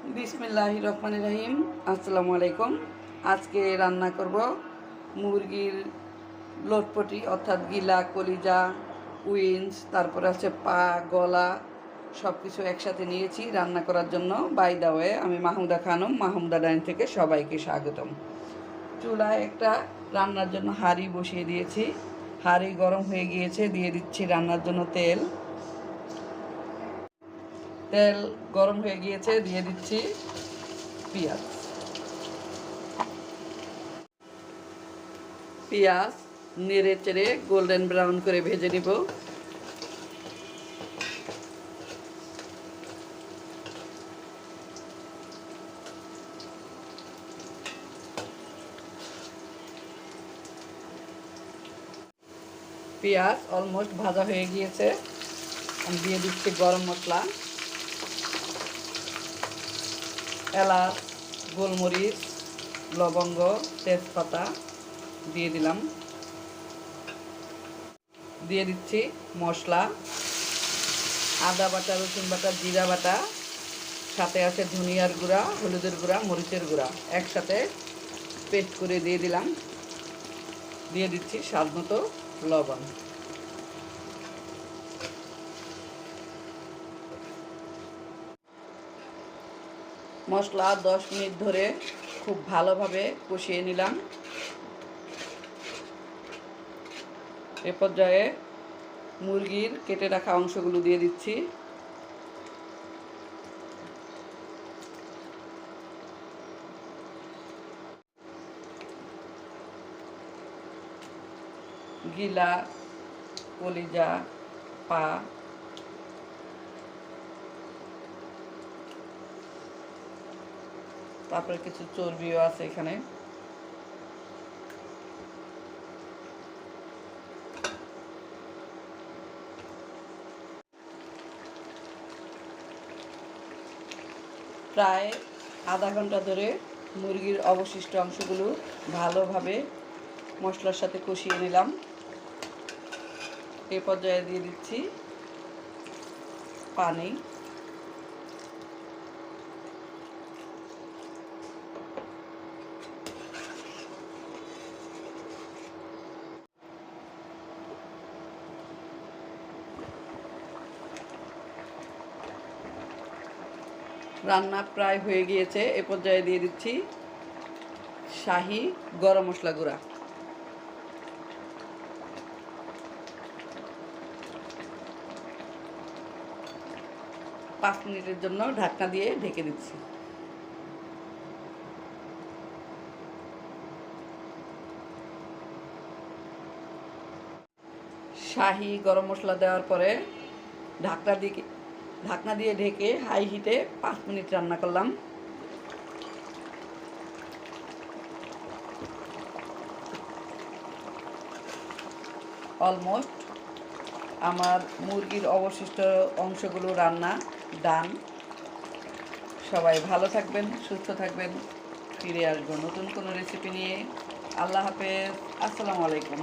বিসমিল্লাহ রহমান রহিম। আসসালামু আলাইকুম। আজকে রান্না করব মুরগির লটপটি অর্থাৎ গিলা, কলিজা, উইন্স, তারপরে আছে পা, গলা সব কিছু একসাথে নিয়েছি রান্না করার জন্য। বাই দা ওয়ে আমি মাহমুদা খানম, মাহমুদা ডাইন থেকে সবাইকে স্বাগতম। চুলায় একটা রান্নার জন্য হাঁড়ি বসিয়ে দিয়েছি। হাঁড়ি গরম হয়ে গিয়েছে, দিয়ে দিচ্ছি রান্নার জন্য তেল। তেল গরম হয়ে গিয়েছে, দিয়ে দিচ্ছি পেঁয়াজ। পেঁয়াজ নেড়ে চেড়ে গোল্ডেন ব্রাউন করে ভেজে নিব। পেঁয়াজ অলমোস্ট ভাজা হয়ে গিয়েছে। আমি দিয়ে দিচ্ছি গরম মশলা। এলাচ, গোলমরিচ, লবঙ্গ, তেজপাতা দিয়ে দিলাম। দিয়ে দিচ্ছি মশলা, আদা বাটা, রসুন বাটা, জিরা বাটা, সাথে আছে ধনিয়ার গুঁড়া, হলুদের গুঁড়া, মরিচের গুঁড়া। একসাথে পেস্ট করে দিয়ে দিলাম। দিয়ে দিচ্ছি স্বাদ মতো লবণ। মশলা দশ মিনিট ধরে খুব ভালোভাবে কষিয়ে নিলাম। এ পর্যায়ে মুরগির কেটে রাখা অংশগুলো দিয়ে দিচ্ছি। গিলা, কলিজা, পা তারপরে কিছু চর্বিও আছে এখানে। প্রায় আধা ঘণ্টা ধরে মুরগির অবশিষ্ট অংশগুলো ভালোভাবে মশলার সাথে কষিয়ে নিলাম। এ পর্যায়ে দিয়ে দিচ্ছি পানি। রান্না প্রায় হয়ে গিয়েছে, এ পর্যায়ে দিয়ে দিচ্ছি শাহি গরম মশলা গুঁড়া। পাঁচ মিনিটের জন্য ঢাকনা দিয়ে ঢেকে দিচ্ছি। শাহি গরম মশলা দেওয়ার পরে ঢাকনা দিয়ে ঢাকনা দিয়ে ঢেকে হাই হিটে পাঁচ মিনিট রান্না করলাম। অলমোস্ট আমার মুরগির অবশিষ্ট অংশগুলো রান্না ডান সবাই ভালো থাকবেন, সুস্থ থাকবেন। ফিরে আসব নতুন কোনো রেসিপি নিয়ে। আল্লাহ হাফেজ। আসসালামু আলাইকুম।